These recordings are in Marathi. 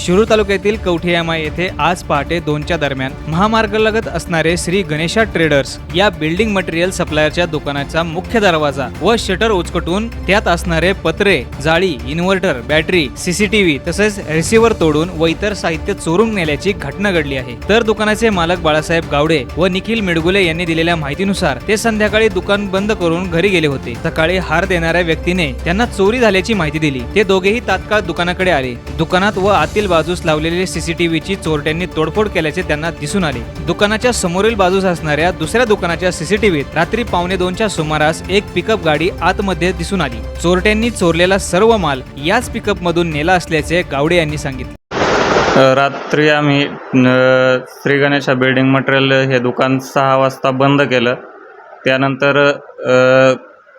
शिरूर तालुक्यातील कवठेयामा येथे आज पहाटे दोनच्या दरम्यान महामार्गालगत असणारे श्री गणेशा ट्रेडर्स या बिल्डिंग मटेरियल सप्लायरच्या दुकानाचा मुख्य दरवाजा व शटर उचकटून त्यात असणारे पत्रे जाळी इन्व्हर्टर बॅटरी सीसीटीव्ही तसेच रिसिव्हर तोडून व इतर साहित्य चोरून नेल्याची घटना घडली आहे. तर दुकानाचे मालक बाळासाहेब गावडे व निखिल मिडगुले यांनी दिलेल्या माहितीनुसार ते संध्याकाळी दुकान बंद करून घरी गेले होते. सकाळी हार देणाऱ्या व्यक्तीने त्यांना चोरी झाल्याची माहिती दिली. ते दोघेही तात्काळ दुकानाकडे आले. दुकानात व आतील बाजूस लावलेले सीसीटीव्हीची चोरट्यांनी तोडफोड केल्याचे त्यांना दिसून आले. दुकानाच्या समोरील बाजूस असणाऱ्या दुसऱ्या दुकानाच्या सीसीटीव्हीत रात्री पावणे दोनच्या सुमारास एक पिकअप गाडी आतमध्ये दिसून आली. चोरट्यांनी चोरलेला सर्व माल याच पिकअप मधून नेला असल्याचे गावडे यांनी सांगितले. रात्री आम्ही श्री गणेशा बिल्डिंग मटेरियल हे दुकान सहा वाजता बंद केलं. त्यानंतर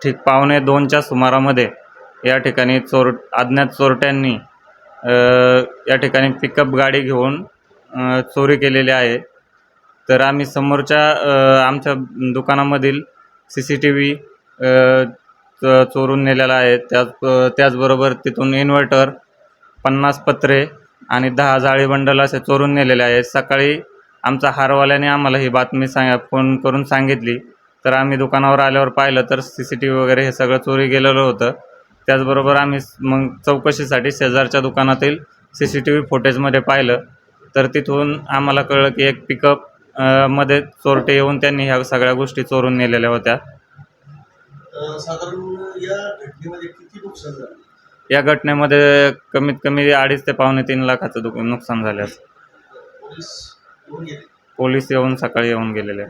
ठीक पावणे दोनच्या सुमारामध्ये या ठिकाणी चोर अज्ञात चोरट्यांनी या ठिकाणी पिकअप गाडी घेऊन चोरी केलेली आहे. तर आम्ही समोरच्या आमच्या दुकानामधील सी सी टी व्ही चोरून नेलेला आहे. त्याच त्याचबरोबर तिथून इन्व्हर्टर पन्नास पत्रे आणि दहा जाळी बंडल असे चोरून नेलेले आहेत. सकाळी आमचा हारवाल्याने आम्हाला ही बातमी सांग फोन करून सांगितली. तर आम्ही दुकानावर आल्यावर पाहिलं तर सी सी टी व्ही वगैरे हे सगळं चोरी गेलेलं होतं. त्याचबरोबर आम्ही मग चौकशीसाठी शेजारच्या दुकानातील सी सी टी व्ही फुटेजमध्ये पाहिलं तर तिथून आम्हाला कळलं की एक पिकअपमध्ये चोरटे येऊन त्यांनी ह्या सगळ्या गोष्टी चोरून नेलेल्या होत्या साधारण या घटनेमध्ये किती नुकसान झालं या घटनेमध्ये कमीत कमी अडीच ते पावणे तीन लाखाचं दुक नुकसान झालं. पोलीस येऊन सकाळी येऊन गेलेले.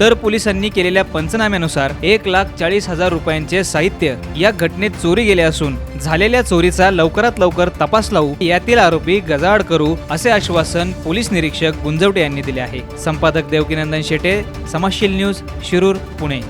तर पोलिसांनी केलेल्या पंचनाम्यानुसार एक लाख चाळीस हजार रुपयांचे साहित्य या घटनेत चोरी गेले असून झालेल्या चोरीचा लवकरात लवकर तपास लावू यातील आरोपी गजाआड करू असे आश्वासन पोलीस निरीक्षक गुंजवटे यांनी दिले आहे. संपादक देवकीनंदन शेटे समाजशील न्यूज शिरूर पुणे.